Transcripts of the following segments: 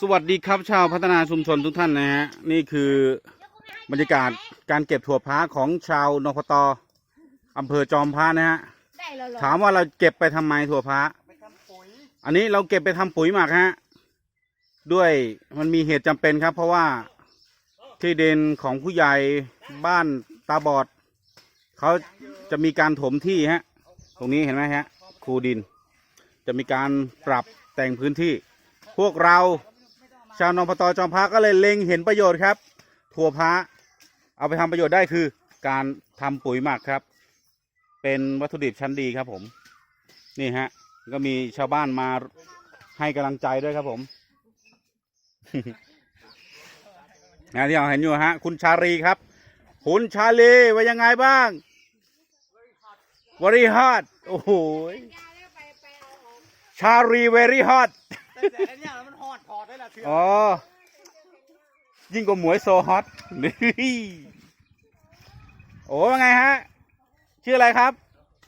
สวัสดีครับชาวพัฒนาชุมชนทุกท่านนะฮะนี่คือบรรยากาศการเก็บถั่วพระของชาวนพตอำเภอจอมพระนะฮะได้แล้วเหรอถามว่าเราเก็บไปทำไมถั่วพระไปทำปุ๋ยอันนี้เราเก็บไปทำปุ๋ยหมักฮะด้วยมันมีเหตุจำเป็นครับ เพราะว่าที่ดินของผู้ใหญ่บ้านตาบอดเขาจะมีการถมที่ฮะตรงนี้เห็นไหมฮะคูดิน จะมีการปรับแต่งพื้นที่ พวกเรา ชาวนพตจอมพระก็เลยเล็งเห็นประโยชน์ครับ ถั่วพระเอาไปทำประโยชน์ได้คือ การทำปุ๋ยหมักครับ เป็นวัตถุดิบชั้นดีครับผม นี่ฮะ ก็มีชาวบ้านมาให้กำลังใจด้วยครับผมนะที่เราเห็นอยู่ฮะ คุณชาลีครับ คุณชาลีว่ายังไงบ้างวอรี่ฮอตโอ้โหชาลีเวรี่ฮอต แต่แต่อันเนี้ยมันหอดถอดได้ละเถื่ออ๋อ ยิ่งกว่าหมวยโซฮอตนี่โอ้ว่าไงฮะ ชื่ออะไรครับ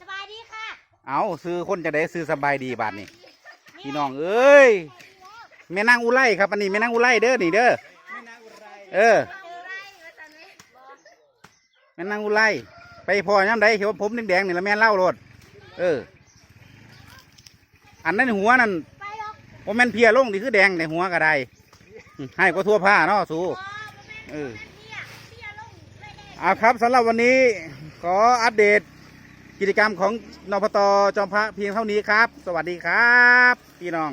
สบายดีค่ะเอาซื้อคนจะได้ซื้อสบายดีบาทนี่พี่น้องเอ้ยแม่นางอุไลครับอันนี้แม่นางอุไลเด้อนี่เด้อไม่น่าอุไรเออเจอไรมาตอนนี้แม่นางอุไลไปพอย่ำใดเขียวผมแดงๆนี่ละแม่นเล่ารถเออ อันนั้นหัวนั่นไปหรอก ว่าแม่นเพียลงนี่คือแดงในหัวกระไดให้ก็ทั่วผ้าเนาะสูอ๋อเออเอาครับสำหรับวันนี้ขออัปเดตกิจกรรมของนพตจอมพระเพียงเท่านี้ครับ สวัสดีครับ พี่น้อง